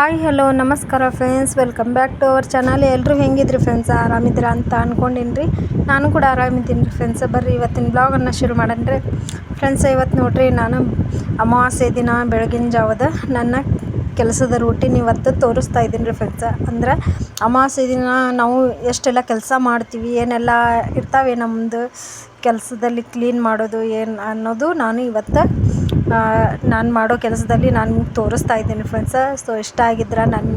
Hi hello ನಮಸ್ಕಾರ friends welcome back to our channel ಎಲ್ಲರೂ ಹೆಂಗಿದ್ರಿ ಫ್ರೆಂಡ್ಸ್ ಆರಾಮಿದ್ದೀರಾ ಅಂತ ಅನ್ಕೊಂಡಿನ್ರಿ. ರೀ ನಾನು ಕೂಡ ಆರಾಮಿದ್ದೀನಿ ರೀ ಫ್ರೆಂಡ್ಸ್ ಬರ್ರಿ, ಇವತ್ತಿನ ಬ್ಲಾಗನ್ನು ಶುರು ಮಾಡೋಣ ರೀ ಫ್ರೆಂಡ್ಸ್ ಇವತ್ತು ನೋಡ್ರಿ, ನಾನು ಅಮಾವಾಸ್ಯೆ ದಿನ, ಬೆಳಗಿನ ಜಾವದ ನನ್ನ ಕೆಲಸದ ರೂಟೀನ್ ಇವತ್ತು ತೋರಿಸ್ತಾ ಇದ್ದೀನಿ ರೀ ಫ್ರೆಂಡ್ಸ್ ಅಂದ್ರೆ ಅಮಾವಾಸ್ಯೆ ದಿನ ನಾವು ಎಷ್ಟೆಲ್ಲ ಕೆಲಸ ಮಾಡ್ತೀವಿ, ಏನೆಲ್ಲ ಇರ್ತಾವೆ ನಮ್ಮದು ಕೆಲಸದಲ್ಲಿ ಕ್ಲೀನ್ ಮಾಡೋದು ಏನು ಅನ್ನೋದು ನಾನು ಇವತ್ತು ನಾನು ಮಾಡೋ ಕೆಲಸದಲ್ಲಿ ನಾನು ತೋರಿಸ್ತಾ ಇದ್ದೀನಿ ಫ್ರೆಂಡ್ಸ ಸೊ ಇಷ್ಟ ಆಗಿದ್ರೆ ನನ್ನ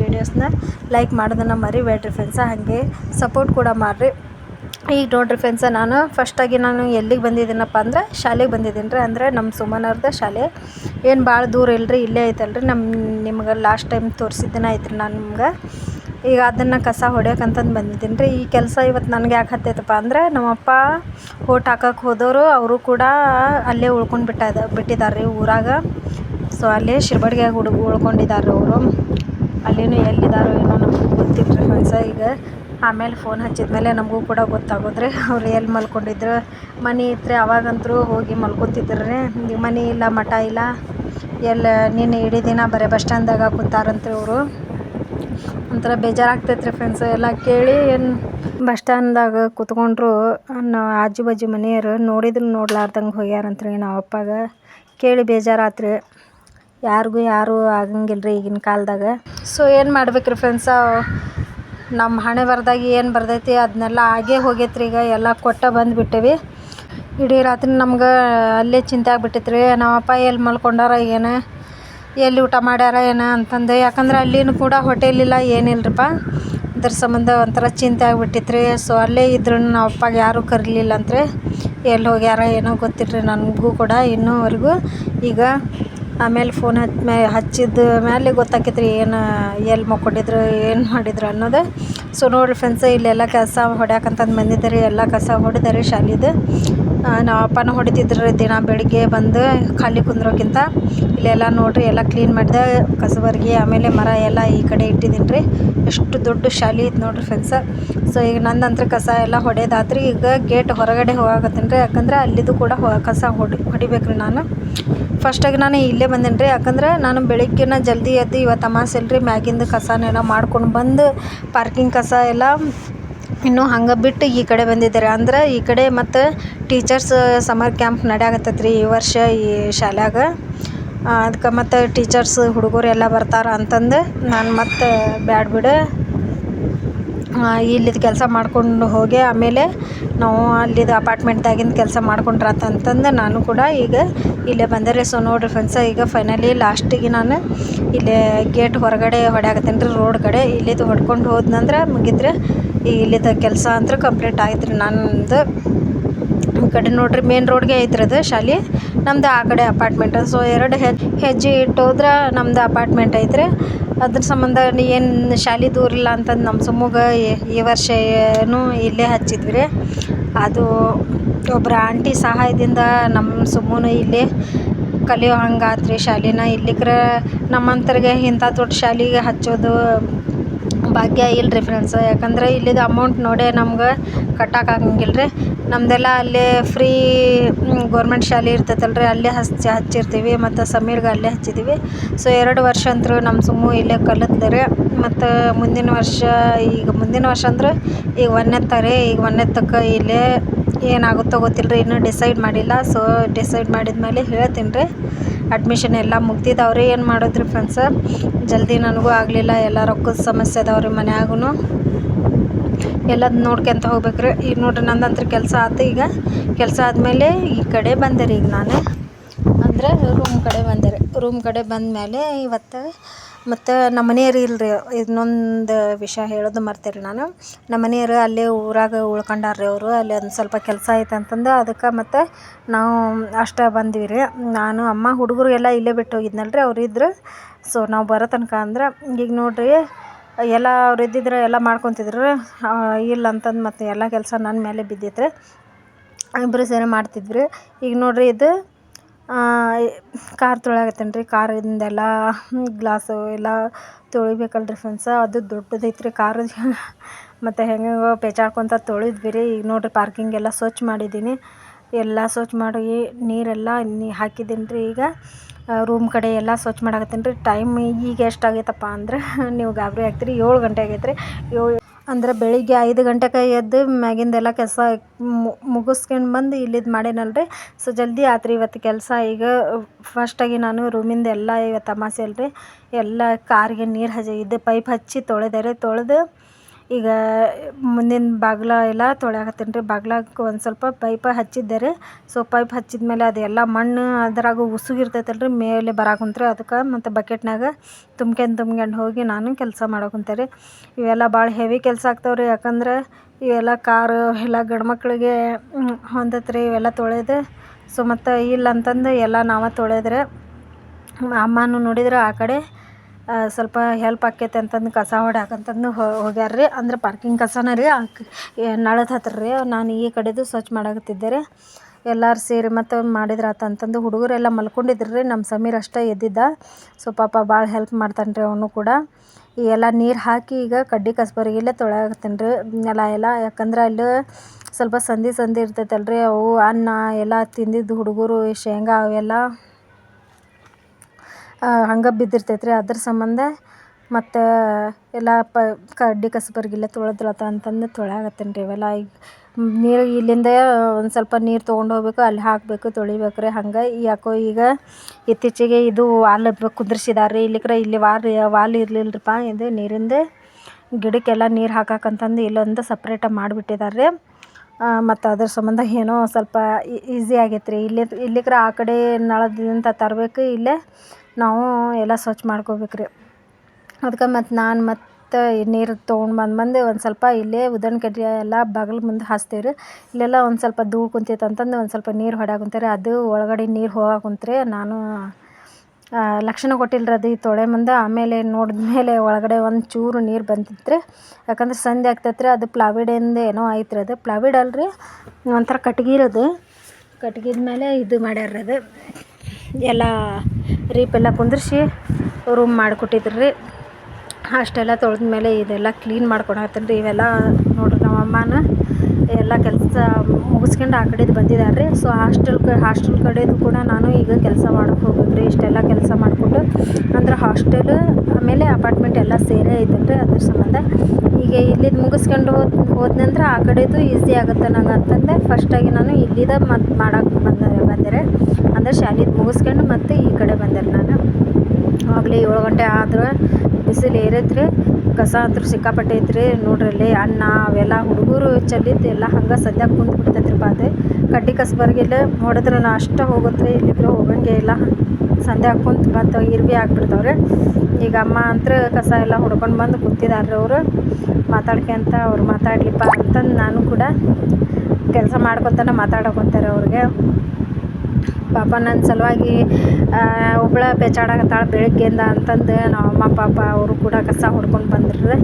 ವೀಡಿಯೋಸ್ನ ಲೈಕ್ ಮಾಡೋದನ್ನು ಮರಿಬೇಡ್ರಿ ಫ್ರೆಂಡ್ಸ ಹಾಗೆ ಸಪೋರ್ಟ್ ಕೂಡ ಮಾಡಿರಿ. ಈಗ ನೋಡ್ರಿ ಫ್ರೆಂಡ್ಸ ನಾನು ಫಸ್ಟಾಗಿ ನಾನು ಎಲ್ಲಿಗೆ ಬಂದಿದ್ದೀನಪ್ಪ ಅಂದ್ರೆ ಶಾಲೆಗೆ ಬಂದಿದ್ದೀನಿ ರೀ ಅಂದರೆ ನಮ್ಮ ಸುಮನವ್ರದ ಶಾಲೆ. ಏನು ಭಾಳ ದೂರ ಇಲ್ಲರಿ ಇಲ್ಲೇ ಐತಲ್ರಿ. ನಮ್ಮ ನಿಮ್ಗೆ ಲಾಸ್ಟ್ ಟೈಮ್ ತೋರಿಸಿದ್ದೇನೆ ಐತ್ರಿ ನಾನು ನಿಮ್ಗೆ ಈಗ ಅದನ್ನು ಕಸ ಹೊಡ್ಯಕ್ಕಂತಂದು ಬಂದಿದ್ದೀನಿ ರೀ. ಈ ಕೆಲಸ ಇವತ್ತು ನನಗೆ ಯಾಕೆ ಹತ್ತೈತಪ್ಪ ಅಂದರೆ ನಮ್ಮಪ್ಪ ಓಟ್ ಹಾಕಕ್ಕೆ ಹೋದವರು ಅವರು ಕೂಡ ಅಲ್ಲೇ ಉಳ್ಕೊಂಡು ಬಿಟ್ಟದ ಬಿಟ್ಟಿದ್ದಾರೆ ರೀ ಊರಾಗ. ಸೊ ಅಲ್ಲೇ ಶಿರ್ಬಡ್ಗ್ಯಾಗ ಹುಡುಗ ಉಳ್ಕೊಂಡಿದ್ದಾರೆ ಅವರು. ಅಲ್ಲೇನು ಎಲ್ಲಿದ್ದಾರೋ ಏನೋ ನಮಗೂ ಗೊತ್ತಿಲ್ಲ ರೀ ಹೊಸ ಈಗ. ಆಮೇಲೆ ಫೋನ್ ಹಚ್ಚಿದ ಮೇಲೆ ನಮಗೂ ಕೂಡ ಗೊತ್ತಾಗೋದ್ರಿ. ಅವ್ರು ಎಲ್ಲಿ ಮಲ್ಕೊಂಡಿದ್ರು? ಮನೆ ಇತ್ತು ಅವಾಗಂತರೂ ಹೋಗಿ ಮಲ್ಕೊತಿದ್ರು ರೀ. ಮನೆ ಇಲ್ಲ, ಮಠ ಇಲ್ಲ. ಎಲ್ಲ ನಿನ್ನೆ ಇಡೀ ದಿನ ಬರೀ ಬಸ್ ಸ್ಟ್ಯಾಂಡ್ದಾಗ ಕೂತಾರಂತ್ರಿ ಅವರು. ಒಂಥರ ಬೇಜಾರಾಗ್ತೈತೆ ರೀ ಫ್ರೆಂಡ್ಸ್ ಎಲ್ಲ ಕೇಳಿ ಏನು ಬಸ್ ಸ್ಟ್ಯಾಂಡ್ದಾಗ ಕೂತ್ಕೊಂಡ್ರು ನಾ ಆಜು ಬಾಜು ಮನೆಯವರು ನೋಡಿದ್ರು ನೋಡ್ಲಾರ್ದಂಗೆ ಹೋಗ್ಯಾರಂತ್ರಿ ನಾವು ಅಪ್ಪಾಗ. ಕೇಳಿ ಬೇಜಾರಾತ್ರಿ. ಯಾರಿಗೂ ಯಾರು ಆಗಂಗಿಲ್ಲ ರೀ ಈಗಿನ ಕಾಲದಾಗ. ಸೊ ಏನು ಮಾಡ್ಬೇಕ್ರಿ ಫ್ರೆಂಡ್ಸ ನಮ್ಮ ಹಣೆ ಬರ್ದಾಗ ಏನು ಬರ್ದೈತಿ ಅದನ್ನೆಲ್ಲ ಆಗೇ ಹೋಗೈತ್ರಿ ಈಗ. ಎಲ್ಲ ಕೊಟ್ಟ ಬಂದುಬಿಟ್ಟೇವಿ. ಇಡೀ ರಾತ್ರಿ ನಮ್ಗೆ ಅಲ್ಲೇ ಚಿಂತೆ ರೀ ನಮ್ಮಪ್ಪ ಎಲ್ಲಿ ಮಲ್ಕೊಂಡಾರ ಏನು ಎಲ್ಲಿ ಊಟ ಮಾಡ್ಯಾರ, ಏನು ಅಂತಂದು. ಯಾಕಂದ್ರೆ ಅಲ್ಲಿನೂ ಕೂಡ ಹೋಟೆಲ್ ಇಲ್ಲ ಏನಿಲ್ಲರಿಪ್ಪ ಅದ್ರ ಸಂಬಂಧ ಒಂಥರ ಚಿಂತೆ ಆಗ್ಬಿಟ್ಟಿತ್ತು ರೀ ಸೊ ಅಲ್ಲೇ ಇದ್ರೂ ನಮ್ಮ ಅಪ್ಪಾಗ ಯಾರೂ ಕರೀಲಿಲ್ಲ ಅಂತ್ರಿ ಎಲ್ಲಿ ಹೋಗ್ಯಾರ, ಏನೋ ಗೊತ್ತಿಲ್ಲ ರೀ ನನಗೂ ಕೂಡ ಇನ್ನೂವರೆಗೂ. ಈಗ ಆಮೇಲೆ ಫೋನ್ ಹಚ್ ಮೇ ಹಚ್ಚಿದ ಮೇಲೆ ಗೊತ್ತಾಕೈತೆ ರೀ ಏನು, ಎಲ್ಲಿ ಮಕ್ಕೊಂಡಿದ್ರು, ಏನು ಮಾಡಿದ್ರು ಅನ್ನೋದು. ಸೊ ನೋಡಿ ಫ್ರೆಂಡ್ಸ್ ಇಲ್ಲೆಲ್ಲ ಕಸ ಹೊಡ್ಯಾಕಂತಂದು ಬಂದಿದ್ದೆ ರೀ ಎಲ್ಲ ಕಸ ಹೊಡೆದೆ ರೀ ಶಾಲಿದು. ನಮ್ಮ ಅಪ್ಪನ ಹೊಡಿತಿದ್ರು ರೀ ದಿನ ಬೆಳಿಗ್ಗೆ ಬಂದು ಖಾಲಿ ಕುಂದ್ರೋಕ್ಕಿಂತ ಇಲ್ಲೆಲ್ಲ ನೋಡಿರಿ ಎಲ್ಲ ಕ್ಲೀನ್ ಮಾಡಿದೆ, ಕಸಬರ್ಗಿ, ಆಮೇಲೆ ಮರ ಎಲ್ಲ ಈ ಕಡೆ ಇಟ್ಟಿದ್ದೀನಿ ರೀ. ಎಷ್ಟು ದೊಡ್ಡ ಶಾಲಿ ಐತೆ ನೋಡಿರಿ ಫ್ರೆಂಡ್ಸ ಸೊ ಈಗ ನಂದಂತ್ರ ಕಸ ಎಲ್ಲ ಹೊಡೆದಾತ್ರಿ ಈಗ ಗೇಟ್ ಹೊರಗಡೆ ಹೋಗಾಕತ್ತೀನಿ ರೀ. ಯಾಕಂದ್ರೆ ಅಲ್ಲಿದು ಕೂಡ ಕಸ ಹೊಡಿ, ಹೊಡಿಬೇಕು ರೀ ನಾನು. ಫಸ್ಟಾಗಿ ನಾನು ಇಲ್ಲೇ ಬಂದೀನಿ ರೀ. ಯಾಕಂದ್ರೆ ನಾನು ಬೆಳಿಗ್ಗೆನ ಜಲ್ದಿ ಎದ್ದು ಇವತ್ತು ಅಮಾವಾಸ್ಯೆ ರೀ ಮ್ಯಾಗಿಂದ ಕಸನೆಲ್ಲ ಮಾಡ್ಕೊಂಡು ಬಂದು ಪಾರ್ಕಿಂಗ್ ಕಸ ಎಲ್ಲ ಇನ್ನೂ ಹಂಗೆ ಬಿಟ್ಟು ಈ ಕಡೆ ಬಂದಿದ್ದಾರೆ. ಅಂದ್ರೆ ಈ ಕಡೆ ಮತ್ತು ಟೀಚರ್ಸ್ ಸಮ್ಮರ್ ಕ್ಯಾಂಪ್ ನಡೆಯಾಕತ್ತೈತೆ ಈ ವರ್ಷ ಈ ಶಾಲ್ಯಾಗ. ಅದಕ್ಕೆ ಮತ್ತು ಟೀಚರ್ಸ್ ಹುಡುಗರು ಎಲ್ಲ ಬರ್ತಾರೆ ಅಂತಂದು ನಾನು ಮತ್ತು ಬ್ಯಾಡ ಬಿಡು ಇಲ್ಲಿದು ಕೆಲಸ ಮಾಡ್ಕೊಂಡು ಹೋಗಿ ಆಮೇಲೆ ನಾವು ಅಲ್ಲಿದು ಅಪಾರ್ಟ್ಮೆಂಟ್ದಾಗಿಂದ ಕೆಲಸ ಅಂತಂದು ನಾನು ಕೂಡ ಈಗ ಇಲ್ಲೇ ಬಂದರೆ. ಸೊ ನೋಡಿರಿ ಫ್ರೆಂಡ್ಸ ಈಗ ಫೈನಲಿ ಲಾಸ್ಟಿಗೆ ನಾನು ಇಲ್ಲೇ ಗೇಟ್ ಹೊರಗಡೆ ಹೊಡ್ಯಾಕತ್ತೀನಿ ರೀ ರೋಡ್ ಕಡೆ ಇಲ್ಲಿದು ಹೊಡ್ಕೊಂಡು ಹೋದ್ನಂದ್ರೆ ಮುಗಿದ್ರೆ ಇಲ್ಲಿದು ಕೆಲಸ ಅಂತೂ ಕಂಪ್ಲೀಟ್ ಆಯ್ತು ರೀ ನಂದು. ಈ ಕಡೆ ನೋಡಿರಿ ಮೇನ್ ರೋಡ್ಗೆ ಐತ್ರಿ ಅದು ಶಾಲೆ. ನಮ್ದು ಆ ಕಡೆ ಅಪಾರ್ಟ್ಮೆಂಟ್ ಸೊ ಎರಡು ಹೆಜ್ಜೆ ಇಟ್ಟು ನಮ್ದು ಅಪಾರ್ಟ್ಮೆಂಟ್ ಐತ್ರಿ. ಅದ್ರ ಸಂಬಂಧ ಏನು ಶಾಲೆ ದೂರ ಇಲ್ಲ ಅಂತಂದು ನಮ್ಮ ಸುಮ್ಮುಗೆ ಈ ವರ್ಷ ಏನು ಇಲ್ಲೇ ಹಚ್ಚಿದ್ವಿ ರೀ ಅದು ಒಬ್ಬರ ಆಂಟಿ ಸಹಾಯದಿಂದ ನಮ್ಮ ಸುಮ್ಮುನು ಇಲ್ಲಿ ಕಲಿಯೋ ಹಂಗಾತ್ರಿ ಶಾಲೆನ. ಇಲ್ಲಿಕ್ರ ನಮ್ಮಂತರಿಗೆ ಇಂಥ ದೊಡ್ಡ ಶಾಲೆಗೆ ಹಚ್ಚೋದು ಭಾಗ್ಯ ಇಲ್ಲ ರೀ ಫ್ರೆಂಡ್ಸ್ ಯಾಕಂದ್ರೆ ಇಲ್ಲಿದು ಅಮೌಂಟ್ ನೋಡೇ ನಮ್ಗೆ ಕಟ್ಟೋಕ್ಕಾಗಂಗಿಲ್ಲ ರೀ ನಮ್ಮದೆಲ್ಲ ಅಲ್ಲೇ ಫ್ರೀ ಗೌರ್ಮೆಂಟ್ ಶಾಲೆ ಇರ್ತೈತಲ್ಲ ರೀ ಅಲ್ಲೇ ಹಚ್ಚಿ ಹಚ್ಚಿರ್ತೀವಿ ಮತ್ತು ಸಮೀರ್ಗೆ ಅಲ್ಲೇ ಹಚ್ಚಿದ್ದೀವಿ ಸೊ ಎರಡು ವರ್ಷ ಅಂತೂ ನಮ್ಮ ಸುಮ್ಮು ಇಲ್ಲೇ ಕಲಿತ್ಲೆ ರೀ ಮತ್ತು ಮುಂದಿನ ವರ್ಷ, ಈಗ ಮುಂದಿನ ವರ್ಷ ಅಂದ್ರೆ ಈಗ ಒಂದನೇ ಈಗ ಒಂದನೇ ತಕ್ಕ ಇಲ್ಲೇ ಏನಾಗುತ್ತೋ ಗೊತ್ತಿಲ್ಲ ರೀ ಇನ್ನೂ ಡಿಸೈಡ್ ಮಾಡಿಲ್ಲ. ಸೊ ಡಿಸೈಡ್ ಮಾಡಿದ ಮೇಲೆ ಹೇಳ್ತೀನಿ ರೀ. ಅಡ್ಮಿಷನ್ ಎಲ್ಲ ಮುಗ್ದಿದ್ದಾವ್ರಿ ಏನು ಮಾಡೋದ್ರಿ ಫ್ರೆಂಡ್ಸ ಜಲ್ದಿ ನನಗೂ ಆಗಲಿಲ್ಲ. ಎಲ್ಲ ರೊಕ್ಕದ ಸಮಸ್ಯೆ ಅದಾವ್ರಿ ಮನ್ಯಾಗೂ ಎಲ್ಲದು ನೋಡ್ಕೊಂತ ಹೋಗ್ಬೇಕು ರೀ ಈಗ ನೋಡ್ರಿ, ನಂದಂತ್ರ ಕೆಲಸ ಆಯ್ತು ಈಗ. ಕೆಲಸ ಆದಮೇಲೆ ಈ ಕಡೆ ಬಂದೆ ರೀ ಈಗ ನಾನು. ಅಂದರೆ ರೂಮ್ ಕಡೆ ಬಂದೆ ರೀ. ರೂಮ್ ಕಡೆ ಬಂದಮೇಲೆ ಇವತ್ತು ಮತ್ತು ನಮ್ಮ ಮನೆಯವ್ರು ಇಲ್ರಿ, ಇನ್ನೊಂದು ವಿಷಯ ಹೇಳೋದು ಮರ್ತೆ ರೀ ನಾನು. ನಮ್ಮ ಮನೆಯವ್ರು ಅಲ್ಲೇ ಊರಾಗ ಉಳ್ಕೊಂಡಾರ ರೀ ಅವರು, ಅಲ್ಲಿ ಒಂದು ಸ್ವಲ್ಪ ಕೆಲಸ ಐತೆ ಅಂತಂದು, ಅದಕ್ಕೆ ಮತ್ತು ನಾವು ಅಷ್ಟೇ ಬಂದ್ವಿ ರೀ. ನಾನು, ಅಮ್ಮ, ಹುಡುಗರು ಎಲ್ಲ ಇಲ್ಲೇ ಬಿಟ್ಟು ಹೋಗಿದ್ನಲ್ಲ ರೀ ಅವ್ರು ಇದ್ರು. ಸೊ ನಾವು ಬರೋ ತನಕ ಅಂದ್ರೆ, ಈಗ ನೋಡಿರಿ, ಎಲ್ಲ ಅವ್ರು ಇದ್ದಿದ್ರೆ ಎಲ್ಲ ಮಾಡ್ಕೊತಿದ್ರು. ಇಲ್ಲ ಅಂತಂದು ಮತ್ತು ಎಲ್ಲ ಕೆಲಸ ನನ್ನ ಮೇಲೆ ಬಿದ್ದಿತ್ತು ಇಬ್ಬರು ಸೇರಿ ಮಾಡ್ತಿದ್ವಿ ಈಗ ನೋಡಿರಿ ಇದು ಕಾರ್ ತೊಳ್ಯಾಕತ್ತೀನಿ ರೀ ಕಾರಿಂದೆಲ್ಲ ಗ್ಲಾಸು ಎಲ್ಲ ತೊಳಿಬೇಕಲ್ಲ ರೀ ಫ್ರೆಂಡ್ಸ ಅದು ದೊಡ್ಡದೈತೆ ರೀ ಕಾರು. ಮತ್ತು ಹೆಂಗೆಂಗೋ ಪೇಚಾಡ್ಕೊತ ತೊಳಿದ್ವಿ ರೀ ಈಗ ನೋಡಿರಿ ಪಾರ್ಕಿಂಗ್ ಎಲ್ಲ ಸ್ವಚ್ಛ ಮಾಡಿದ್ದೀನಿ. ಎಲ್ಲ ಸ್ವಚ್ಛ ಮಾಡಿ ನೀರೆಲ್ಲ ನೀ ಹಾಕಿದ್ದೀನಿ ರೀ ಈಗ ರೂಮ್ ಕಡೆ ಎಲ್ಲ ಸ್ವಚ್ಛ ಮಾಡಕತ್ತೀನಿ ರೀ ಟೈಮ್ ಈಗ ಎಷ್ಟಾಗೈತಪ್ಪ ಅಂದ್ರೆ, ನೀವು ಗಾಬರಿ ಆಗ್ತೀರಿ. ಏಳು ಗಂಟೆ ಆಗೈತೆ ಏಳು ಅಂದ್ರೆ ಬೆಳಿಗ್ಗೆ ಐದು ಗಂಟೆಗೆ ಎದ್ದು ಮ್ಯಾಗಿಂದೆಲ್ಲ ಕೆಲಸ ಮುಗಿಸ್ಕೊಂಡು ಬಂದು ಇಲ್ಲಿದ್ದು ಮಾಡೇನಲ್ಲ ರೀ ಸೊ ಜಲ್ದಿ ಆತು ರೀ ಇವತ್ತು ಕೆಲಸ. ಈಗ ಫಸ್ಟಾಗಿ ನಾನು ರೂಮಿಂದ ಎಲ್ಲ ಇವತ್ತು ಅಮಾಸೆ ಅಲ್ಲ ರೀ ಎಲ್ಲ ಕಾರಿಗೆ ನೀರು ಹಜೆ, ಇದು ಪೈಪ್ ಹಚ್ಚಿ ತೊಳೆದೆ ರೀ ತೊಳೆದು ಈಗ ಮುಂದಿನ ಬಾಗ್ಲ ಎಲ್ಲ ತೊಳ್ಯಾಕತ್ತೀನಿ ರೀ. ಬಾಗ್ಲಾಗ ಒಂದು ಸ್ವಲ್ಪ ಪೈಪ ಹಚ್ಚಿದ್ದಾರೆ ಸೊ ಪೈಪ್ ಹಚ್ಚಿದ ಮೇಲೆ ಅದೆಲ್ಲ ಮಣ್ಣು ಅದ್ರಾಗ ಉಸುಗಿರ್ತೈತಲ್ಲ ರೀ ಮೇಲೆ ಬರಾಕುಂತ್ರಿ. ಅದಕ್ಕೆ ಮತ್ತು ಬಕೆಟ್ನಾಗ ತುಂಬ್ಕೊಂಡು ತುಂಬ್ಕೊಂಡು ಹೋಗಿ ನಾನು ಕೆಲಸ ಮಾಡಕುಂತೆ ರೀ. ಇವೆಲ್ಲ ಭಾಳ ಹೆವಿ ಕೆಲಸ ಆಗ್ತಾವೆ ರೀ ಯಾಕಂದ್ರೆ ಇವೆಲ್ಲ ಕಾರು ಎಲ್ಲ ಗಂಡು ಮಕ್ಕಳಿಗೆ ಹೊಂದತ್ತೆ ರೀ ಇವೆಲ್ಲ ತೊಳೆದು. ಸೊ ಮತ್ತು ಇಲ್ಲ ಅಂತಂದು ಎಲ್ಲ ನಾವೇ ತೊಳೆದ್ರೆ, ಅಮ್ಮನೂ ನೋಡಿದ್ರೆ ಆ ಕಡೆ ಸ್ವಲ್ಪ ಹೆಲ್ಪ್ ಆಕೈತೆ ಅಂತಂದು ಕಸ ಹೊಡ್ಯಾಕಂತಂದು ಹೋಗ್ಯಾರ ರೀ ಅಂದ್ರೆ ಪಾರ್ಕಿಂಗ್ ಕಸನ ರೀ ನಳದ ಹತ್ತಿರ ರೀ ನಾನು ಈ ಕಡೆದು ಸ್ವಚ್ಛ ಮಾಡಾಕತ್ತಿದ್ದೆ ರೀ. ಎಲ್ಲರೂ ಸೇರಿ ಮತ್ತು ಮಾಡಿದ್ರೆ ಆತ ಅಂತಂದು ಹುಡುಗರೆಲ್ಲ ಮಲ್ಕೊಂಡಿದ್ರು. ರೀ ನಮ್ಮ ಸಮೀರ್ ಅಷ್ಟೇ ಎದ್ದಿದ್ದ. ಸೊ, ಪಾಪ ಭಾಳ ಹೆಲ್ಪ್ ಮಾಡ್ತಾನೆ ರೀ ಅವನು ಕೂಡ. ಈ ಎಲ್ಲ ನೀರು ಹಾಕಿ ಈಗ ಕಡ್ಡಿ ಕಸ್ಬರಿಗೆಲ್ಲ ತೊಳೆಯಕತ್ತೀನಿ ರೀ. ನೆಲ ಎಲ್ಲ, ಯಾಕಂದ್ರೆ ಅಲ್ಲಿ ಸ್ವಲ್ಪ ಸಂದಿ ಸಂದಿ ಇರ್ತೈತಲ್ಲ ರೀ ಅವು ಅನ್ನ ಎಲ್ಲ ತಿಂದಿದ್ದು ಹುಡುಗರು, ಶೇಂಗಾ ಅವೆಲ್ಲ ಹಂಗೆ ಬಿದ್ದಿರ್ತೈತೆ ರೀ ಅದ್ರ ಸಂಬಂಧ ಮತ್ತು ಎಲ್ಲ ಪ ಕಡ್ಡಿ ಕಸಬರ್ಗಿಲ್ಲ ತೊಳೆದ್ರಾತು ಅಂತಂದು ತೊಳ್ಯಾಕತ್ತೀನಿ ರೀ ಇವೆಲ್ಲ. ಈಗ ನೀರು ಇಲ್ಲಿಂದ ಒಂದು ಸ್ವಲ್ಪ ನೀರು ತೊಗೊಂಡು ಹೋಗ್ಬೇಕು, ಅಲ್ಲಿ ಹಾಕಬೇಕು ತೊಳಿಬೇಕು ರೀ ಹಂಗೆ ಯಾಕೋ ಈಗ ಇತ್ತೀಚೆಗೆ ಇದು ವಾಲ್ ಕುಂದ್ರಿಸಿದಾರೆ ರೀ ಇಲ್ಲಿಕ್ರೆ ಇಲ್ಲಿ ವಾಲ್ ವಾಲ್ ಇರ್ಲಿಲ್ಲ ರೀಪ್ಪ ಇದು ನೀರಿಂದು ಗಿಡಕ್ಕೆಲ್ಲ ನೀರು ಹಾಕಕ್ಕಂತಂದು ಇಲ್ಲೊಂದು ಸಪ್ರೇಟಾಗಿ ಮಾಡಿಬಿಟ್ಟಿದ್ದಾರೆ ರೀ ಮತ್ತು ಅದ್ರ ಸಂಬಂಧ ಏನೋ ಸ್ವಲ್ಪ ಈಸಿ ಆಗೈತೆ ರೀ ಇಲ್ಲಿ, ಇಲ್ಲಿಕ್ರೆ ಆ ಕಡೆ ನಳದಿಂದ ತರಬೇಕು, ಇಲ್ಲೇ ನಾವು ಎಲ್ಲ ಸ್ವಚ್ಛ ಮಾಡ್ಕೋಬೇಕು ರೀ ಅದಕ್ಕೆ ಮತ್ತು ನಾನು ಮತ್ತು ನೀರು ತೊಗೊಂಡು ಬಂದು ಬಂದು ಒಂದು ಸ್ವಲ್ಪ ಇಲ್ಲೇ ಉದನ್ ಕಡ್ಡಿ ಎಲ್ಲ ಬಾಗಿಲು ಮುಂದೆ ಹಾಸ್ತೀವಿ ರೀ ಇಲ್ಲೆಲ್ಲ ಒಂದು ಸ್ವಲ್ಪ ಧೂಳು ಕುಂತೈತೆ ಅಂತಂದು ಒಂದು ಸ್ವಲ್ಪ ನೀರು ಹೊಡ್ಯಾಕುಂತೆ ರೀ ಅದು ಒಳಗಡೆ ನೀರು ಹೋಗಾಕುಂತ್ರಿ ನಾನು ಲಕ್ಷಣ ಕೊಟ್ಟಿಲ್ಲ ರೀ ಅದು ಈ ತೊಳೆ ಮುಂದೆ. ಆಮೇಲೆ ನೋಡಿದ ಮೇಲೆ ಒಳಗಡೆ ಒಂದು ಚೂರು ನೀರು ಬಂದಿತ್ತು ರೀ ಯಾಕಂದ್ರೆ ಸಂಜೆ ಆಗ್ತೈತೆ ರೀ ಅದು ಪ್ಲಾವಿಡಿಂದ ಏನೋ ಆಯ್ತು ಅದು. ಪ್ಲಾವಿಡ್ ಅಲ್ರಿ, ಒಂಥರ ಕಟ್ಗೆ ಇರೋದು ಕಟ್ಗಿದ ಮೇಲೆ ಇದು ಮಾಡ್ಯಾರ ಅದು. ಎಲ್ಲ ರೀಪೆಲ್ಲ ಕುಂದ್ರಿಸಿ ರೂಮ್ ಮಾಡಿಕೊಟ್ಟಿದ್ರು ರೀ. ಅಷ್ಟೆಲ್ಲ ತೊಳೆದ ಮೇಲೆ ಇದೆಲ್ಲ ಕ್ಲೀನ್ ಮಾಡ್ಕೊಡತ್ತೀನಿ ರೀ ಇವೆಲ್ಲ ನೋಡ್ರಿ ನಮ್ಮ ಅಮ್ಮನ. ಎಲ್ಲ ಕೆಲಸ ಮುಗಿಸ್ಕೊಂಡು ಆ ಕಡೆದು ಬಂದಿದ್ದಾರೆ ರೀ. ಸೊ ಹಾಸ್ಟೆಲ್ ಕ ಹಾಸ್ಟೆಲ್ ಕಡೆದು ಕೂಡ ನಾನು ಈಗ ಕೆಲಸ ಮಾಡಕ್ಕೆ ಹೋಗ್ಬೇಕು ಇಷ್ಟೆಲ್ಲ ಕೆಲಸ ಮಾಡಿಕೊಂಡು ಅಂದ್ರೆ ಹಾಸ್ಟೆಲ್ ಆಮೇಲೆ ಅಪಾರ್ಟ್ಮೆಂಟ್ ಎಲ್ಲ ಸೇರೇ ಐತಲ್ರಿ ಅದ್ರ ಸಂಬಂಧ. ಈಗ ಇಲ್ಲಿದ್ದು ಮುಗಿಸ್ಕೊಂಡು ಹೋದ್ ಹೋದ್ನಂದ್ರೆ ಆ ಕಡೆದು ಈಸಿ ಆಗುತ್ತೆ ನಂಗೆ ಅಂತಂದೆ. ಫಸ್ಟಾಗಿ ನಾನು ಇಲ್ಲಿದ ಮತ್ತು ಮಾಡಕ್ಕೆ ಬಂದ ಬಂದರೆ. ಅಂದ್ರೆ ಶಾಲೆದು ಮುಗಿಸ್ಕೊಂಡು ಮತ್ತೆ ಈ ಕಡೆ ಬಂದೆ ನಾನು. ಆಗಲೇ ಏಳು ಗಂಟೆ ಆದ್ರೆ ಬಿಸಿಲು ಏರೈತ್ರಿ, ಕಸ ಅಂತೂ ಸಿಕ್ಕಾಪಟ್ಟೆ ಐತ್ರಿ. ನೋಡ್ರಲ್ಲಿ ಅನ್ನ ಅವೆಲ್ಲ ಹುಡುಗರು ಚೆಲ್ಲಿದ್ದು ಎಲ್ಲ ಹಂಗೆ ಸದ್ಯ ಕುಂತು ಬಿಡ್ತೈತ್ರಿ ಕಡ್ಡಿ ಕಡ್ಡಿ ಬರಗಿಲ್ಲ ಹೊಡೆದ್ರೆ ಅಷ್ಟೇ ಹೋಗುತ್ತೆ ರೀ ಇಲ್ಲಿಗ್ರ ಹೋಗಂಗೆ ಇಲ್ಲ. ಸಂಧ್ಯಾಗ ಕುಂತು ಮತ್ತು ಇರ್ವಿ ಆಗ್ಬಿಡ್ತಾವೆ ರೀ ಈಗ ಅಮ್ಮ ಅಂತ್ರ ಕಸ ಎಲ್ಲ ಹೊಡ್ಕೊಂಡು ಬಂದು ಕೂತಿದ್ದಾರೆ ರೀ ಅವರು ಮಾತಾಡ್ಕೊಂತ ಅವ್ರು ಮಾತಾಡಲಿಪ್ಪ ಅಂತಂದು ನಾನು ಕೂಡ ಕೆಲಸ ಮಾಡ್ಕೊತಾನೆ ಮಾತಾಡಕೊಂತಾರೆ ಅವ್ರಿಗೆ. ಪಾಪ ನನ್ನ ಸಲುವಾಗಿ ಒಬ್ಬಳ ಪೇಚಾಡಕತ್ತಾಳೆ ಬೆಳಗ್ಗೆಯಿಂದ ಅಂತಂದು ನಮ್ಮ ಅಮ್ಮ ಪಾಪ ಅವರು ಕೂಡ ಕಸ ಹೊಡ್ಕೊಂಡು ಬಂದ್ರು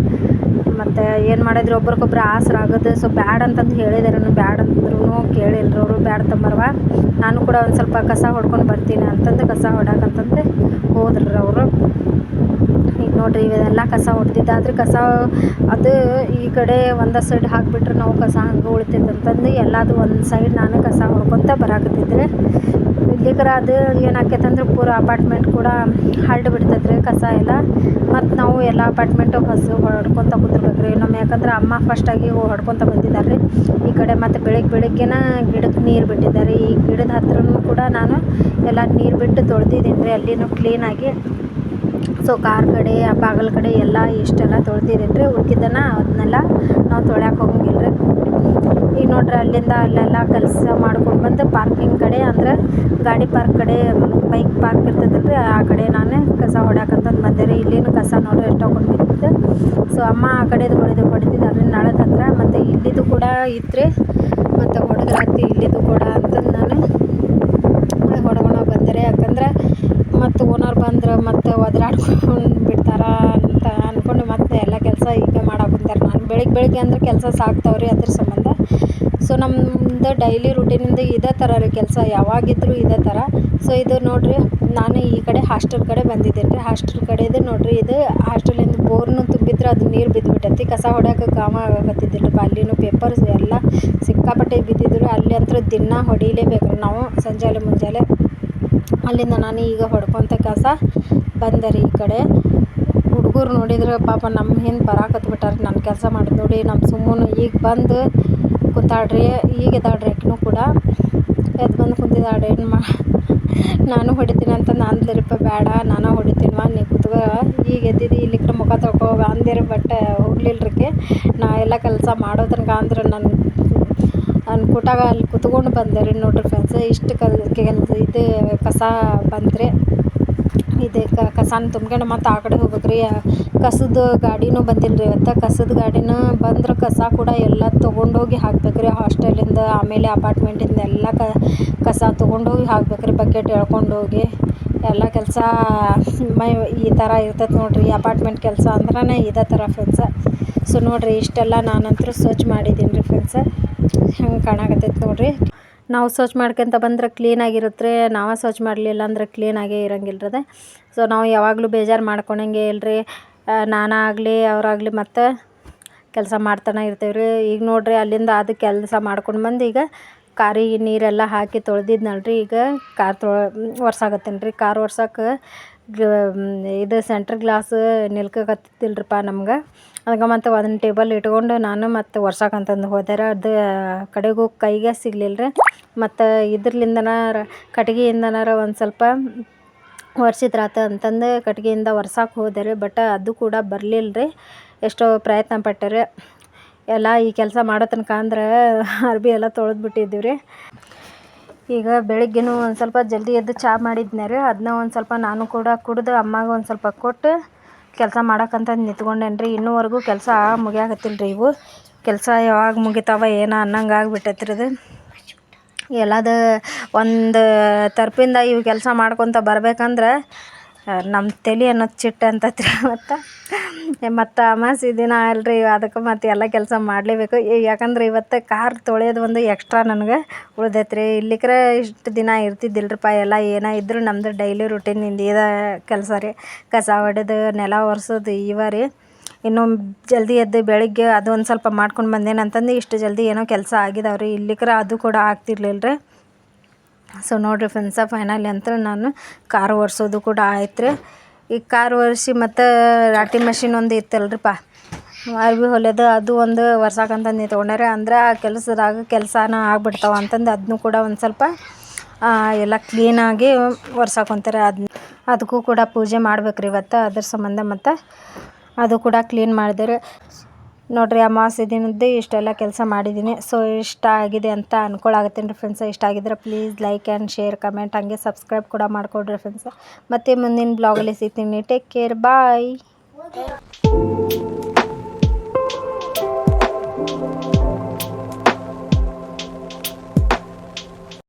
ಮತ್ತು ಏನು ಮಾಡಿದ್ರು ಒಬ್ರಿಗೊಬ್ರು ಆಸರ ಆಗೋದು ಸೊ ಬ್ಯಾಡ್ ಅಂತಂದು ಹೇಳಿದಾರೆ ಬ್ಯಾಡ ಅಂತಂದ್ರೂ ಕೇಳಿಲ್ಲರು ಅವರು, ಬ್ಯಾಡ್ ತಮ್ಮರ್ವ. ನಾನು ಕೂಡ ಒಂದು ಸ್ವಲ್ಪ ಕಸ ಹೊಡ್ಕೊಂಡು ಬರ್ತೀನಿ ಅಂತಂದು ಕಸ ಹೊಡಕಂತಂದು ಹೋದ್ರು ಅವರು. ಈಗ ನೋಡಿರಿ, ಇವೆಲ್ಲ ಕಸ ಹೊಡ್ದಿದ್ದಾದ್ರೆ ಕಸ, ಅದು ಈ ಕಡೆ ಒಂದು ಸೈಡ್ ಹಾಕಿಬಿಟ್ರೆ ನಾವು ಕಸ ಹಂಗೆ ಉಳಿತೈತೆ ಅಂತಂದು ಎಲ್ಲದು ಒಂದು ಸೈಡ್ ನಾನು ಕಸ ಹೊಡ್ಕೊತ ಬರಾಕತ್ತಿದ್ದೆ ಇಲ್ಲಿಗ್ರ ಅದು ಏನಾಕೈತಂದ್ರೆ ಪೂರ ಅಪಾರ್ಟ್ಮೆಂಟ್ ಕೂಡ ಹರಡು ಬಿಡ್ತೈತೆ ರೀ ಕಸ ಎಲ್ಲ. ಮತ್ತು ನಾವು ಎಲ್ಲ ಅಪಾರ್ಟ್ಮೆಂಟು ಹೊಸ ಹೊಡ್ಕೊತ ಕುಂದಿರ್ಬೇಕು ರೀ ನಮ್ಮ ಯಾಕಂದ್ರೆ ಅಮ್ಮ ಫಸ್ಟಾಗಿ ಹೊಡ್ಕೊತ ಬಂದಿದ್ದಾರೆ ರೀ ಈ ಕಡೆ ಮತ್ತು ಬೆಳಗ್ಗೆ ಬೆಳಗ್ಗೆನ ಗಿಡಕ್ಕೆ ನೀರು ಬಿಟ್ಟಿದ್ದಾರೆ. ಈ ಗಿಡದ ಹತ್ರನೂ ಕೂಡ ನಾನು ಎಲ್ಲ ನೀರು ಬಿಟ್ಟು ತೊಳೆದಿದ್ದೀನಿ ರೀ ಅಲ್ಲಿನೂ ಕ್ಲೀನಾಗಿ ಸೊ ಕಾರ್ ಕಡೆ ಬಾಗಿಲ ಕಡೆ ಎಲ್ಲ ಇಷ್ಟೆಲ್ಲ ತೊಳೆದಿದ್ದೀನಿ ರೀ ಉಳ್ಕಿದ್ದನ್ನು ಅದನ್ನೆಲ್ಲ ನಾವು ತೊಳ್ಯಾಕೆ ಹೋಗಂಗಿಲ್ಲ ರೀ ಈಗ ನೋಡ್ರಿ ಅಲ್ಲಿಂದ ಅಲ್ಲೆಲ್ಲ ಕೆಲಸ ಮಾಡ್ಕೊಂಡು ಬಂದು ಪಾರ್ಕಿಂಗ್ ಕಡೆ ಅಂದ್ರೆ ಗಾಡಿ ಪಾರ್ಕ್ ಕಡೆ ಬೈಕ್ ಪಾರ್ಕ್ ಇರ್ತೈತಲ್ಲ ರೀ ಆ ಕಡೆ ನಾನು ಕಸ ಹೊಡ್ಯಾಕಂತಂದು ಬಂದೆ ರೀ. ಇಲ್ಲಿನೂ ಕಸ ನೋಡಿ ಎಷ್ಟು ಹಾಕೊಂಡು ಬಿದ್ದಿತ್ತು ಸೊ ಅಮ್ಮ ಆ ಕಡೆದು ಹೊಡೆದು ಹೊಡೆದಿದ್ದಾರೆ ರೀ ನಳದ ಹತ್ರ ಮತ್ತು ಇಲ್ಲಿದು ಕೂಡ ಇದ್ರೆ ರೀ ಮತ್ತು ಹೊಡೆದ್ರಾತಿ ಇಲ್ಲಿದು ಕೂಡ ಅಂತಂದು ನಾನು ಹೊಡ್ಕೊಂಡು ಬಂದೆ ರೀ. ಯಾಕಂದ್ರೆ ಮತ್ತು ಓನರ್ ಬಂದ್ರೆ ಮತ್ತು ಒದ್ರಾಡ್ಕೊಂಡು ಬಿಡ್ತಾರ ಅಂತ ಅಂದ್ಕೊಂಡು ಮತ್ತೆ ಎಲ್ಲ ಕೆಲಸ ಈಗ ಮಾಡಾಕುಂತಾರೆ ನಾನು ಬೆಳಗ್ಗೆ ಬೆಳಿಗ್ಗೆ ಅಂದ್ರೆ ಕೆಲಸ ಸಾಕ್ತಾವ್ರಿ ಅದ್ರ ಸಂಬಂಧ. ಸೊ ನಮ್ಮದು ಡೈಲಿ ರುಟೀನಿಂದ ಇದೇ ಥರ ರೀ ಕೆಲಸ. ಯಾವಾಗಿದ್ದರೂ ಇದೇ ಥರ ಸೊ ಇದು ನೋಡಿರಿ, ನಾನು ಈ ಕಡೆ ಹಾಸ್ಟೆಲ್ ಕಡೆ ಬಂದಿದ್ದೀನಿ ರೀ. ಹಾಸ್ಟೆಲ್ ಕಡೆದು ನೋಡಿರಿ, ಇದು ಹಾಸ್ಟೆಲಿಂದ ಬೋರ್ನು ತುಂಬಿದ್ರೆ ಅದು ನೀರು ಬಿದ್ದುಬಿಟ್ಟೈತಿ ಕಸ ಹೊಡ್ಯಾಕೆ ಕಾಮ ಆಗಕತ್ತಿದ್ದಿಲ್ಲ ರೀ. ಅಲ್ಲಿನೂ ಪೇಪರ್ಸ್ ಎಲ್ಲ ಸಿಕ್ಕಾಪಟ್ಟೆ ಬಿದ್ದಿದ್ರು ಅಲ್ಲಿ ಅಂತೂ ದಿನ ಹೊಡಿಲೇಬೇಕು ರೀ. ನಾವು ಸಂಜಾಲೆ ಮುಂಜಾನೆ ಅಲ್ಲಿಂದ ನಾನು ಈಗ ಹೊಡ್ಕೊತ ಕಸ ಬಂದೆ ರೀ ಈ ಕಡೆ. ಹುಡುಗರು ನೋಡಿದ್ರೆ ಪಾಪ ನಮ್ಮ ಹಿಂದೆ ಬರಾಕತ್ಬಿಟ್ಟಾರೆ ನನ್ನ ಕೆಲಸ ಮಾಡಿದ್ ನೋಡಿ ನಮ್ಮ ಸುಮ್ಮನೆ ಈಗ ಬಂದು ಕುಂತಾಳ್ರಿ ಈಗ ಎದ್ದಾಳ್ರಿ ಆಕಿನೂ ಕೂಡ. ಎದ್ದು ಬಂದು ಕುಂತಿದ್ದಾಳ್ರಿ, ಏನು ಮಾ, ನಾನು ಹೊಡಿತೀನಿ ಅಂತ ಅಂದ್ಲರಿಪ್ಪ ಬೇಡ, ನಾನು ಹೊಡಿತೀನಿವ ನೀ ಕುತ್ಕೋ ಈಗ ಎದ್ದಿದ್ದು, ಇಲ್ಲಿ ಕಡೆ ಮುಖ ತೊಳ್ಕೊ ಅಂದಿರ ಬಟ್ ಹೋಗ್ಲಿಲ್ರಿಕೆ ನಾ ಎಲ್ಲ ಕೆಲಸ ಮಾಡೋ ತನಕ ಅಂದ್ರೆ ನನ್ನ ನಾನು ಕೂಟಾಗ ಅಲ್ಲಿ ಕುತ್ಕೊಂಡು ಬಂದೆ ರೀ ನೋಡ್ರಿ ಫ್ರೆಂಡ್ಸ್ ಇಷ್ಟು ಕಲ್ ಕೆಲ್ ಇದು ಕಸ ಬಂದರೆ ಇದು. ಕಸನ ತುಂಬ್ಕೊಂಡು ಮತ್ತೆ ಆ ಕಡೆ ಹೋಗ್ಬೇಕು ರೀ ಕಸದ ಗಾಡಿನೂ ಬಂದಿಲ್ಲ ರೀ ಇವತ್ತು. ಕಸದ ಗಾಡಿನ ಬಂದ್ರೆ ಕಸ ಕೂಡ ಎಲ್ಲ ತೊಗೊಂಡೋಗಿ ಹಾಕ್ಬೇಕು ರೀ ಹಾಸ್ಟೆಲಿಂದ, ಆಮೇಲೆ ಅಪಾರ್ಟ್ಮೆಂಟಿಂದ ಎಲ್ಲ ಕಸ ತೊಗೊಂಡೋಗಿ ಹಾಕ್ಬೇಕು ರೀ ಬಕೆಟ್ ಎಳ್ಕೊಂಡೋಗಿ. ಎಲ್ಲ ಕೆಲಸ ಈ ಥರ ಇರ್ತೈತೆ ನೋಡಿರಿ. ಅಪಾರ್ಟ್ಮೆಂಟ್ ಕೆಲಸ ಅಂದ್ರೆ ಇದೇ ಥರ ಫ್ರೆಂಡ್ಸ ಸೊ ನೋಡಿರಿ, ಇಷ್ಟೆಲ್ಲ ನಾನಂತೂ ಸ್ವಚ್ಛ ಮಾಡಿದ್ದೀನಿ ರೀ ಫ್ರೆಂಡ್ಸ ಹೆಂಗೆ ಕಾಣಕತ್ತೈತೆ ನೋಡಿರಿ. ನಾವು ಸ್ವಚ್ಛ ಮಾಡ್ಕೊಂತ ಬಂದ್ರೆ ಕ್ಲೀನಾಗಿರುತ್ತೆ ನಾವೇ ಸ್ವಚ್ಛ ಮಾಡಲಿಲ್ಲ ಅಂದ್ರೆ ಕ್ಲೀನಾಗೇ ಅದು. ಸೊ ನಾವು ಯಾವಾಗಲೂ ಬೇಜಾರು ಮಾಡ್ಕೊಳಂಗೆ ಇಲ್ರಿ. ನಾನಾಗಲಿ ಅವರಾಗಲಿ ಮತ್ತು ಕೆಲಸ ಮಾಡ್ತಾನೆ ಇರ್ತೇವೆ ರೀ ಈಗ ನೋಡಿರಿ ಅಲ್ಲಿಂದ ಅದು ಕೆಲಸ ಮಾಡ್ಕೊಂಡು ಬಂದು ಈಗ ಕಾರಿಗೆ ನೀರೆಲ್ಲ ಹಾಕಿ ತೊಳೆದಿದ್ನಲ್ಲ ರೀ ಈಗ ಕಾರ್ ತೊಳ ಒರ್ಸಾಕತ್ತೀನಿ ರೀ ಕಾರ್ ಒರ್ಸಕ್ಕೆ ಇದು ಸೆಂಟ್ರ್ ಗ್ಲಾಸ್ ನಿಲ್ಕಕತ್ತಿಲ್ರಿಪ್ಪ ನಮ್ಗೆ. ಅದಕ್ಕೆ ಮತ್ತು ಅದನ್ನ ಟೇಬಲ್ ಇಟ್ಕೊಂಡು ನಾನು ಮತ್ತು ಒರ್ಸಕ್ಕಂತಂದು ಹೋದರೆ. ಅದು ಕಡೆಗೂ ಕೈಗೆ ಸಿಗಲಿಲ್ಲ ರೀ ಮತ್ತು ಇದ್ರಲಿಂದನಾರ ಕಟ್ಗೆಯಿಂದನಾರ ಒಂದು ಸ್ವಲ್ಪ ಒರ್ಸಿದ್ರಾತು ಅಂತಂದು ಕಟ್ಗೆಯಿಂದ ಒರ್ಸಕ್ಕೆ ಹೋದೆ ಬಟ್ ಅದು ಕೂಡ ಬರಲಿಲ್ಲ ರೀ ಎಷ್ಟೋ ಪ್ರಯತ್ನ ಪಟ್ಟೆ ಎಲ್ಲ ಈ ಕೆಲಸ ಮಾಡೋ ತನಕ ಅಂದ್ರೆ ಅರ್ಬಿ ಎಲ್ಲ ತೊಳೆದು ಬಿಟ್ಟಿದ್ದೀವಿ ರೀ ಈಗ ಬೆಳಿಗ್ಗೆನೂ ಒಂದು ಸ್ವಲ್ಪ ಜಲ್ದಿ ಎದ್ದು ಚಹಾ ಮಾಡಿದ್ನೇ ರೀ ಅದನ್ನ ಒಂದು ಸ್ವಲ್ಪ ನಾನು ಕೂಡ ಕುಡಿದು ಅಮ್ಮಗೆ ಒಂದು ಸ್ವಲ್ಪ ಕೊಟ್ಟು ಕೆಲಸ ಮಾಡಕ್ಕಂತ ನಿಂತ್ಕೊಂಡೇನಿ ರೀ ಇನ್ನೂವರೆಗೂ ಕೆಲಸ ಮುಗಿಯಾಕತ್ತಿಲ್ಲ ರೀ ಇವು. ಕೆಲಸ ಯಾವಾಗ ಮುಗಿತಾವ ಏನೋ ಅನ್ನಂಗೆ ಆಗ್ಬಿಟ್ಟೈತೆ ರೀ ಇದು. ಎಲ್ಲದ ಒಂದು ತರ್ಪಿಂದ ಇವು ಕೆಲಸ ಮಾಡ್ಕೊತ ಬರ್ಬೇಕಂದ್ರೆ ನಮ್ಮ ತಲೆ ಅನ್ನೋದು ಚಿಟ್ಟ ಅಂತತ್ರಿ ಮತ್ತು. ಮತ್ತು ಅಮಾವಾಸ್ಯೆ ದಿನ ಅಲ್ರಿ, ಅದಕ್ಕೆ ಮತ್ತು ಎಲ್ಲ ಕೆಲಸ ಮಾಡಲೇಬೇಕು. ಯಾಕಂದ್ರೆ ಇವತ್ತು ಕಾರ್ ತೊಳೆಯೋದು ಒಂದು ಎಕ್ಸ್ಟ್ರಾ ನನಗೆ ರೀ ಇಲ್ಲಿಕ್ರ ಇಷ್ಟು ದಿನ ಇರ್ತಿದ್ದಿಲ್ಲರಿಪ್ಪ ಎಲ್ಲ ಏನೇ ಇದ್ದರೂ ನಮ್ಮದು ಡೈಲಿ ರುಟೀನಿಂದ ಇದ ಕೆಲಸ ರೀ. ಕಸ ಹೊಡೆದು ನೆಲ ಒರೆಸೋದು ಇವ ರೀ. ಇನ್ನೂ ಜಲ್ದಿ ಎದ್ದು ಬೆಳಗ್ಗೆ ಅದು ಒಂದು ಸ್ವಲ್ಪ ಮಾಡ್ಕೊಂಡು ಬಂದೇನಂತಂದು ಇಷ್ಟು ಜಲ್ದಿ ಏನೋ ಕೆಲಸ ಆಗಿದಾವೆ ರೀ ಇಲ್ಲಿಕ್ರ ಅದು ಕೂಡ ಆಗ್ತಿರ್ಲಿಲ್ಲ ರೀ ಸೊ ನೋಡಿರಿ ಫ್ರೆಂಡ್ಸ ಫೈನಲಿ ಅಂತ ನಾನು ಕಾರ್ ಒರೆಸೋದು ಕೂಡ ಆಯ್ತು ರೀ ಈ ಕಾರ್ ಒರೆಸಿ ಮತ್ತು ರಾಟಿ ಮಷಿನ್ ಒಂದು ಇತ್ತಲ್ರಿಪ್ಪ. ಅರ್ವಿ ಹೊಲಿಯೋದು ಅದು ಒಂದು ಒರ್ಸಕ್ಕಂತಂದು ತೊಗೊಂಡ್ರೆ. ಅಂದ್ರೆ ಆ ಕೆಲಸದಾಗ ಕೆಲಸನ ಆಗ್ಬಿಡ್ತಾವೆ ಅಂತಂದು ಅದನ್ನು ಕೂಡ ಒಂದು ಸ್ವಲ್ಪ ಎಲ್ಲ ಕ್ಲೀನಾಗಿ ಒರ್ಸಾಕೊಂತಾರೆ ಅದನ್ನ ಅದಕ್ಕೂ ಕೂಡ ಪೂಜೆ ಮಾಡ್ಬೇಕು ರೀ ಇವತ್ತು, ಅದ್ರ ಸಂಬಂಧ ಮತ್ತು ಅದು ಕೂಡ ಕ್ಲೀನ್ ಮಾಡಿದೆ ನೋಡಿರಿ ಅಮಾವಾಸ್ಯೆ ದಿನದ್ದು ಇಷ್ಟೆಲ್ಲ ಕೆಲಸ ಮಾಡಿದ್ದೀನಿ. ಸೊ ಇಷ್ಟ ಆಗಿದೆ ಅಂತ ಅಂದ್ಕೊಳಾಗತ್ತೀನಿ ರೀ ಫ್ರೆಂಡ್ಸ್ ಇಷ್ಟ ಆಗಿದ್ರೆ please like and share comment ಹಂಗೆ ಸಬ್ಸ್ಕ್ರೈಬ್ ಕೂಡ ಮಾಡಿಕೊಡ್ರಿ ಫ್ರೆಂಡ್ಸ್ ಮತ್ತು ಮುಂದಿನ ಬ್ಲಾಗಲ್ಲಿ ಸಿಗ್ತೀನಿ. Take care bye